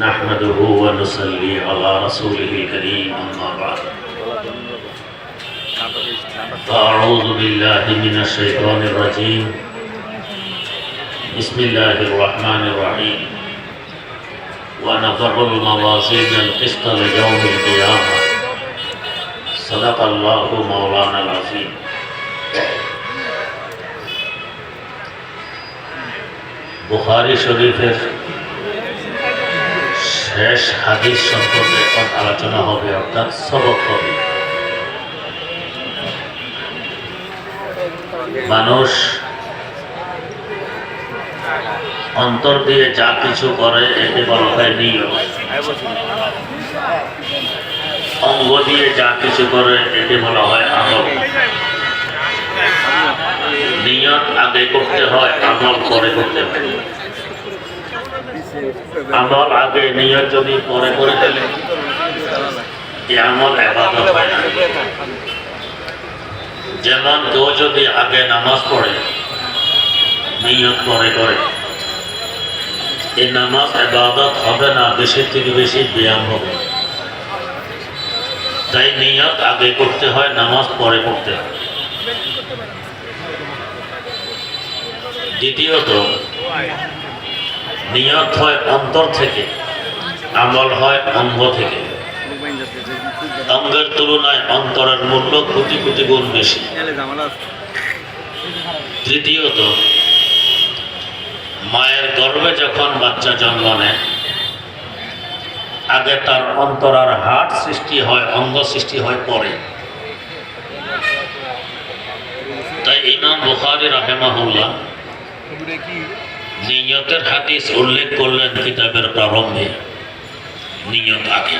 نحمده ونصلي على رسوله الكريم أما بعد أعوذ بالله من الشيطان الرجيم بسم الله الرحمن الرحيم ونضع الموازين القسط ليوم القيامة صدق الله مولانا العظيم বুখারি শরীফের শেষ হাদিস সম্পর্কে এখন আলোচনা হবে, অর্থাৎ সবক হবে। মানুষ অন্তর দিয়ে যা কিছু করে, একে বলা হয় নিয়ম। অঙ্গ দিয়ে যা কিছু করে, একে বলা হয় আমল। নিয়ত আগে করতে হয়, আমল পরে করতে হয়। আমল আগে, নিয়ত যদি পরে করে এই আমল এবাদত হয় না। যেমন কেউ যদি আগে নামাজ পড়ে, নিয়ত পরে করে এই নামাজ এবাদত হবে না, বেশি থেকে বেশি ব্যায়াম হবে। তাই নিয়ত আগে করতে হয়, নামাজ পরে করতে হয়। দ্বিতীয়ত নিয়ত হয় অন্তর থেকে, আমল হয় অঙ্গ থেকে। অঙ্গের তুলনায় অন্তরের মূল্য কোটি কোটি গুণ বেশি। তৃতীয়ত, মায়ের গর্ভে যখন বাচ্চা জন্ম নেয়, আগে তার অন্তরার হাট সৃষ্টি হয়, অঙ্গ সৃষ্টি হয় পরে। তাই ইমাম বুখারি রাহেমাহুল্লাহ নিয়তের হাদিস উল্লেখ করলেন কিতাবের প্রারম্ভে। নিয়ত আগে।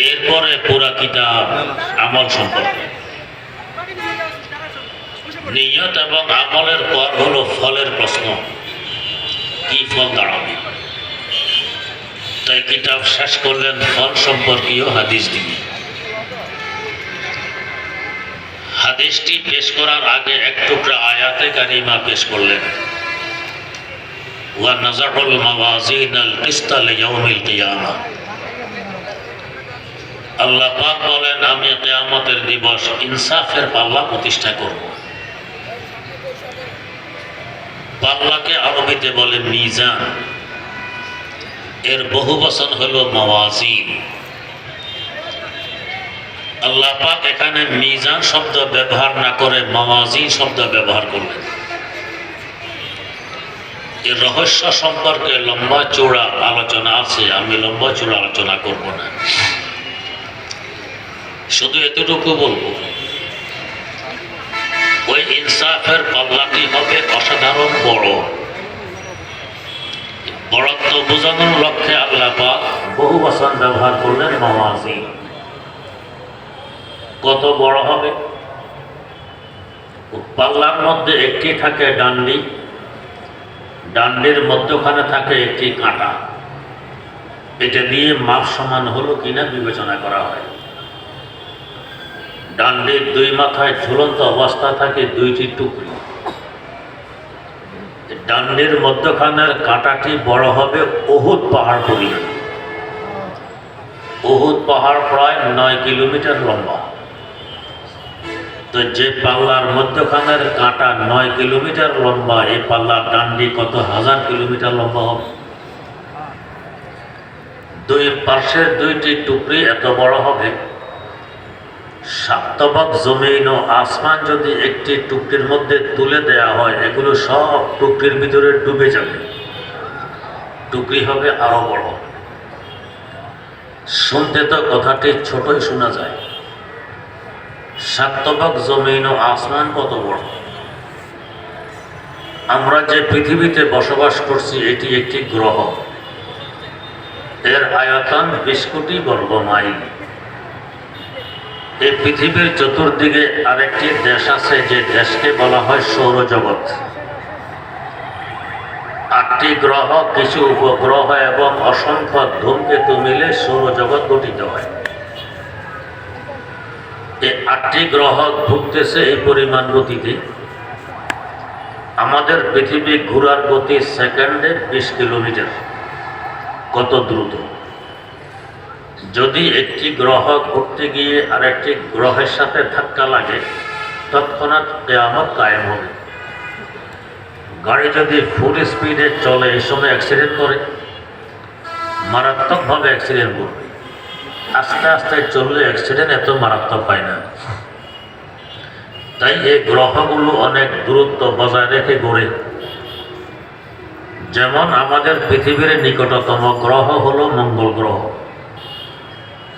এরপরে পুরা কিতাব আমল সম্পর্কে। নিয়ত এবং আমলের পর হলো ফলের প্রশ্ন। কি ফল দাঁড়াবে? তাই কিতাব শেষ করলেন, ফল সম্পর্কীয় হাদিস দিয়ে হাদিসটি পেশ করার আগে এক টুকরা আয়াতে কারিমা পেশ করলেন ونزع الموازين القسط ليوم القيامة আল্লাহ পাক বলেন আমি কেয়ামতের দিবস ইনসাফের পাল্লা প্রতিষ্ঠা করব পাল্লাকে আরবিতে বলে মিজান এর বহু বচন হলো মাওয়াজিন আল্লাহ পাক এখানে মিজান শব্দ ব্যবহার না করে মাওয়াজি শব্দ ব্যবহার করলেন। এর রহস্য সম্পর্কে লম্বা চূড়া আলোচনা আছে, আমি লম্বা চূড়া আলোচনা করব না। শুধু এতটুকু বলব, ওই ইনসাফের পাল্লাটি হবে অসাধারণ বড়। বড়ত্ব বোঝানোর লক্ষ্যে আল্লাহ পাক বহু বচন ব্যবহার করলেন মাওয়াজি কত বড় হবে? পাল্লার মধ্যে একটি থাকে ডান্ডি, ডান্ডির মধ্যখানে থাকে একটি কাঁটা। এটা দিয়ে মাপ সমান হলো কিনা বিবেচনা করা হয়। ডান্ডির দুই মাথায় ঝুলন্ত অবস্থা থাকে দুইটি টুকরি। ডান্ডির মধ্যখানের কাঁটাটি বড় হবে অহুত পাহাড় পরিমাণ অহুত পাহাড় প্রায় নয় কিলোমিটার লম্বা। তো যে পাল্লার মধ্যখানের কাঁটা নয় কিলোমিটার লম্বা এই পাল্লার ডান্ডি কত হাজার কিলোমিটার লম্বা হবে? দুই পার্শ্বের দুইটি টুকরি এত বড় হবে। সাপ্তবক জমিন ও আসমান যদি একটি টুকরির মধ্যে তুলে দেয়া হয়, এগুলো সব টুকরির ভিতরে ডুবে যাবে। টুকরি হবে আরও বড়। শুনতে তো কথাটি ছোটই শোনা যায়। সাতবক জমিন ও আসমান কত বড়? আমরা যে পৃথিবীতে বসবাস করছি, এটি একটি গ্রহ। এর আয়তন বিশ কোটি বর্গ মাইল। এই পৃথিবীর চতুর্দিকে আরেকটি দেশ আছে, যে দেশকে বলা হয় সৌরজগৎ। আটটি গ্রহ, কিছু উপগ্রহ এবং অসংখ্য ধূমকেতু মিলে সৌরজগৎ গঠিত হয়। এই আটটি গ্রহ ঘুরতেছে এই পরিমাণ গতিতে, আমাদের পৃথিবী ঘোরার গতি সেকেন্ডে বিশ কিলোমিটার, কত দ্রুত। যদি একটি গ্রহ ঘুরতে গিয়ে আর একটি গ্রহের সাথে ধাক্কা লাগে, তৎক্ষণাৎ কেয়ামত কায়েম হবে। গাড়ি যদি ফুল স্পিডে চলে, এই সময় অ্যাক্সিডেন্ট করে, মারাত্মকভাবে অ্যাক্সিডেন্ট করবে। আস্তে আস্তে চললে অ্যাক্সিডেন্ট এত মারাত্মক হয় না। তাই এই গ্রহগুলো অনেক দূরত্ব বজায় রেখে গড়ে। যেমন আমাদের পৃথিবীর নিকটতম গ্রহ হলো মঙ্গল গ্রহ।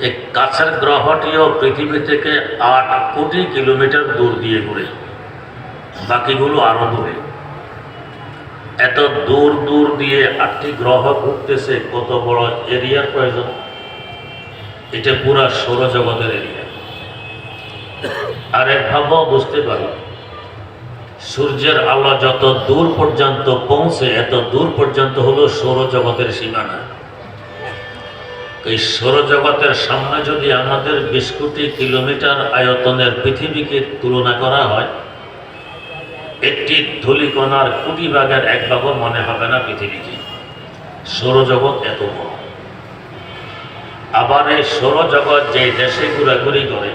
এই কাছের গ্রহটিও পৃথিবী থেকে আট কোটি কিলোমিটার দূর দিয়ে ঘুরে। বাকিগুলো আরও দূরে। এত দূর দূর দিয়ে আটটি গ্রহ ঘুরতেছে, কত বড় এরিয়ার প্রয়োজন? এটা পুরা সৌরজগতের এরিয়া। আর একভাবেও বুঝতে পারি, সূর্যের আলো যত দূর পর্যন্ত পৌঁছে, এত দূর পর্যন্ত হলো সৌরজগতের সীমানা। এই সৌরজগতের সামনে যদি আমাদের বিশ কোটি কিলোমিটার আয়তনের পৃথিবীকে তুলনা করা হয়, একটি ধূলিকণার কোটি ভাগের এক ভাগও মনে হবে না পৃথিবীকে। সৌরজগৎ এত বড়। আবার এই সৌরজগৎ যে দেশে ঘোরাঘুরি করে,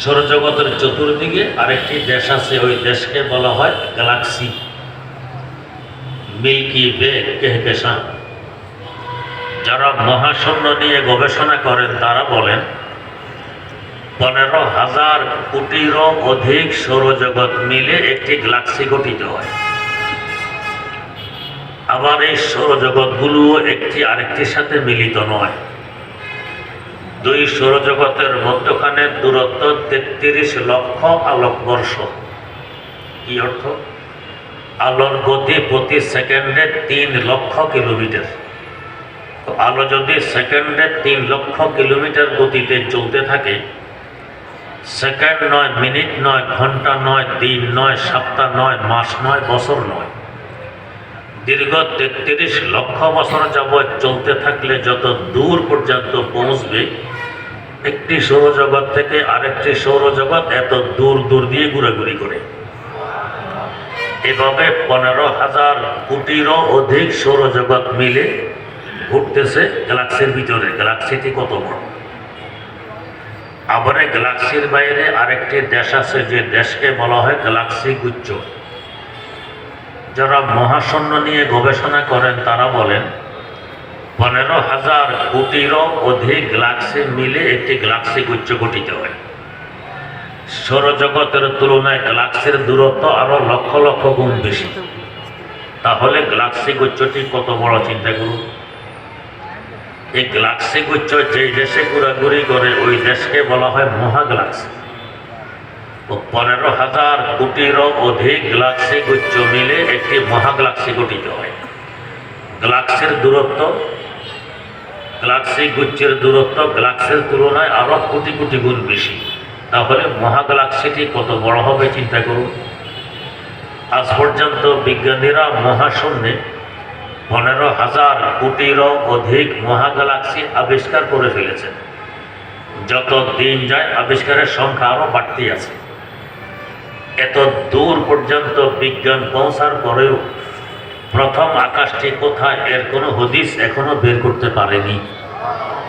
সৌরজগতের চতুর্দিকে আরেকটি দেশ আছে, ওই দেশকে বলা হয় গ্যালাক্সি। মিল্কি বে কেহকেশান যারা মহাশূন্য নিয়ে গবেষণা করেন, তারা বলেন, পনেরো হাজার কোটিরও অধিক সৌরজগৎ মিলে একটি গ্যালাক্সি গঠিত হয়। আবার এই সৌরজগৎগুলোও একটি আরেকটির সাথে মিলিত নয়। দুই সৌরজগতের মধ্যখানে দূরত্ব তেত্রিশ লক্ষ আলোকবর্ষ কি অর্থ? আলোর গতি প্রতি সেকেন্ডে তিন লক্ষ কিলোমিটার। আলো যদি সেকেন্ডে তিন লক্ষ কিলোমিটার গতিতে চলতে থাকে, সেকেন্ড নয় মিনিট, নয় ঘণ্টা, নয় দিন, নয় সপ্তাহ, নয় মাস, নয় বছর নয়। দীর্ঘ তেত্রিশ লক্ষ বছর যাবৎ চলতে থাকলে যত দূর পর্যন্ত পৌঁছবে, একটি সৌরজগৎ থেকে আরেকটি সৌরজগৎ এত দূর দূর দিয়ে ঘুরাঘুরি করে। এভাবে পনেরো হাজার কোটিরও অধিক সৌরজগৎ মিলে ঘুরতেছে গ্যালাক্সির ভিতরে। গ্যালাক্সিটি কত বড়? আবার গ্যালাক্সির বাইরে আরেকটি দেশ আছে, যে দেশকে বলা হয় গ্যালাক্সি গুচ্ছ। যারা মহাশূন্য নিয়ে গবেষণা করেন, তারা বলেন, পনেরো হাজার কোটিরও অধিক গ্যালাক্সি মিলে একটি গ্যালাক্সি গুচ্ছ গঠিত হয়। সৌরজগতের তুলনায় গ্যালাক্সির দূরত্ব আরও লক্ষ লক্ষ গুণ বেশি। তাহলে গ্যালাক্সি গুচ্ছটি কত বড় চিন্তা করুন এই গ্যালাক্সি গুচ্ছ যেই দেশে ঘোরাঘুরি করে, ওই দেশকে বলা হয় মহা গ্যালাক্সি ও পনেরো হাজার কোটিরও অধিক গ্যালাক্সি গুচ্ছ মিলে একটি মহাগ্লাক্সি গঠিত হয়। গ্যালাক্সির দূরত্ব, গ্যালাক্সি গুচ্ছের দূরত্ব গ্লাক্সের তুলনায় আরও কোটি কোটি গুণ বেশি। তাহলে মহাগ্লাক্সিটি কত বড় হবে চিন্তা করুন। আজ পর্যন্ত বিজ্ঞানীরা মহাশূন্যে পনেরো হাজার কোটিরও অধিক মহা গ্যালাক্সি আবিষ্কার করে ফেলেছেন। যত দিন যায় আবিষ্কারের সংখ্যা আরও বাড়তি আছে। এত দূর পর্যন্ত বিজ্ঞান পৌঁছার পরেও প্রথম আকাশটি কোথায় এর কোনো হদিস এখনও বের করতে পারেনি।